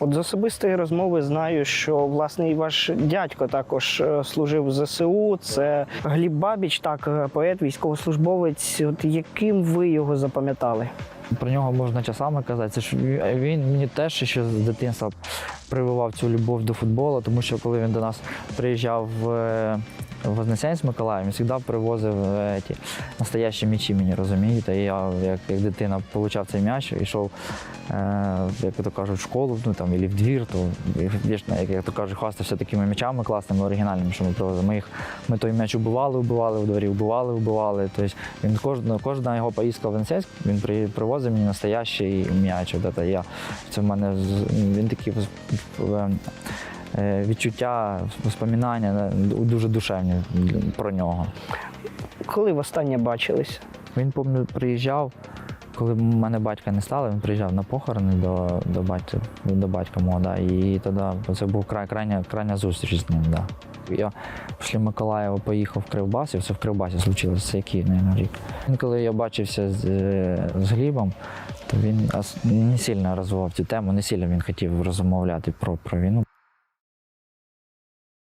От з особистої розмови знаю, що власне і ваш дядько також е, служив в ЗСУ. Це Гліб Бабіч, так, е, поет, військовослужбовець. От яким ви його запам'ятали? Про нього можна часами казати. Це ж він- мені теж ще з дитинства прививав цю любов до футболу, тому що коли він до нас приїжджав в, в Вознесенськ Миколаїв, він завжди привозив е, ті настоящі м'ячі мені, розумієте? І я, як, як дитина, отримав цей м'яч, йшов, е, як то кажуть, в школу, ну там, або в двір, то як, то кажуть, хвастався такими м'ячами класними, оригінальними, що ми привозили. Ми, їх, ми той м'яч убивали, убивали в дворі, убивали, убивали. Тобто він кожна, кожна його поїздка в Вознесенськ, він привозив мені настоящий м'яч. Я, це в мене він такі е, е, відчуття, воспоминання е, дуже душевні про нього. Коли востаннє бачились? Він приїжджав, коли в мене батька не стало, він приїжджав на похорони до, до батька, до батька мого, да, і тоді це був край, крайня, крайня зустріч з ним. Да. Я після Миколаєва поїхав в Кривбас, і все в Кривбасі случилося, це який, мабуть, рік. Коли я бачився з, е, з Глібом, він ас- не сильно розвивав цю тему, не сильно він хотів розмовляти про, про війну.